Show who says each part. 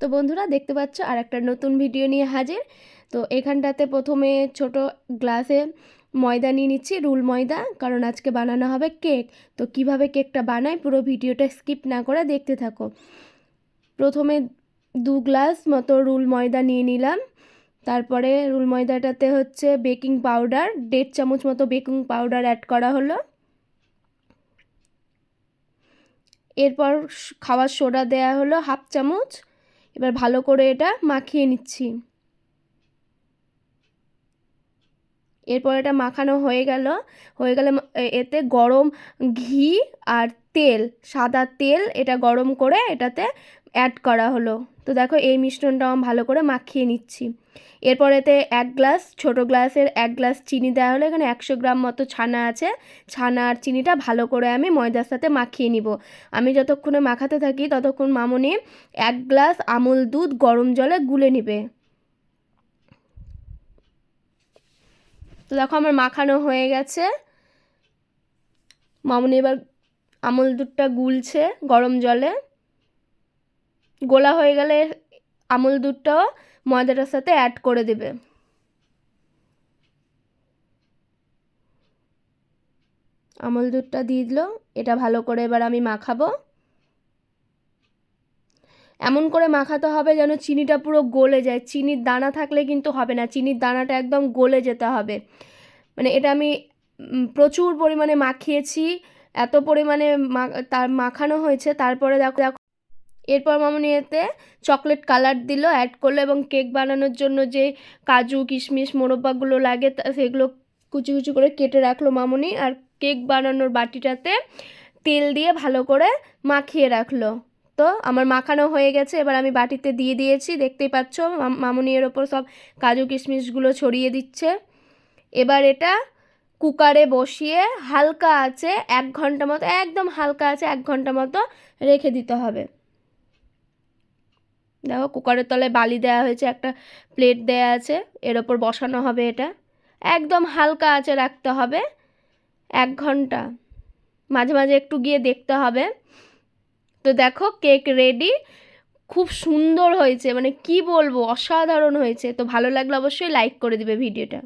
Speaker 1: তো বন্ধুরা দেখতে পাচ্ছ আর একটা নতুন ভিডিও নিয়ে হাজির। তো এখানটাতে প্রথমে ছোট গ্লাসে ময়দা নিয়ে নিচ্ছি, রুল ময়দা, কারণ আজকে বানানো হবে কেক। তো কীভাবে কেকটা বানাই পুরো ভিডিওটা স্কিপ না করে দেখতে থাকো। প্রথমে দু গ্লাস মতো রুল ময়দা নিয়ে নিলাম। তারপরে রুল ময়দাটাতে হচ্ছে বেকিং পাউডার, দেড় চামচ মতো বেকিং পাউডার অ্যাড করা হলো। এরপর খাওয়ার সোডা দেয়া হলো হাফ চামচ। এবার ভালো করে এটা মাখিয়ে নিচ্ছি। এরপর এটা মাখানো হয়ে গেল। হয়ে গেলে এতে গরম ঘি আর তেল, সাদা তেল এটা গরম করে এটাতে অ্যাড করা হলো। তো দেখো এই মিশ্রণটা আমি ভালো করে মাখিয়ে নিচ্ছি। এরপর এতে এক গ্লাস ছোট গ্লাসের এক গ্লাস চিনি দেওয়া হলো। এখানে একশো গ্রাম মতো ছানা আছে। ছানা আর চিনিটা ভালো করে আমি ময়দার সাথে মাখিয়ে নিব। আমি যতক্ষণে মাখাতে থাকি ততক্ষণ মামনি এক গ্লাস আমুল দুধ গরম জলে গুলে নিবে। তো দেখো আমার মাখানো হয়ে গেছে। মামনি এবার আমুল দুধটা গুলছে গরম জলে। গোলা হয়ে গেলে আমুল দুধটাও ময়দাটার সাথে অ্যাড করে দেবে। আমল দুধটা দিয়ে দিল, এটা ভালো করে এবার আমি মাখাবো। এমন করে মাখাতে হবে যেন চিনিটা পুরো গলে যায়। চিনির দানা থাকলে কিন্তু হবে না, চিনির দানাটা একদম গলে যেতে হবে। মানে এটা আমি প্রচুর পরিমাণে মাখিয়েছি, এত পরিমাণে তার মাখানো হয়েছে। তারপরে দেখো দেখো। এরপর মামনি এতে চকলেট কালার দিল অ্যাড করল এবং কেক বানানোর জন্য যে কাজু, কিশমিশ, মোরব্বাগুলো লাগে সেগুলো কুচি কুচি করে কেটে রাখল মামনি। আর কেক বানানোর বাটিটাতে তেল দিয়ে ভালো করে মাখিয়ে রাখল। তো আমার মাখানো হয়ে গেছে। এবার আমি বাটিতে দিয়ে দিয়েছি। দেখতেই পাচ্ছ মামনি এর ওপর সব কাজু কিশমিশগুলো ছড়িয়ে দিচ্ছে। এবার এটা কুকারে বসিয়ে হালকা আছে এক ঘণ্টা মতো, একদম হালকা আছে এক ঘণ্টা মতো রেখে দিতে হবে। দেখো, কুকারের তলায় বালি দেওয়া হয়েছে, একটা প্লেট দেয়া আছে, এর ওপর বসানো হবে এটা। একদম হালকা আছে রাখতে হবে এক ঘণ্টা। মাঝে মাঝে একটু গিয়ে দেখতে হবে। তো দেখো কেক রেডি খুব সুন্দর হয়েছে মানে কি বলব, অসাধারণ হয়েছে। তো ভালো লাগলে অবশ্যই লাইক করে দিবে ভিডিওটা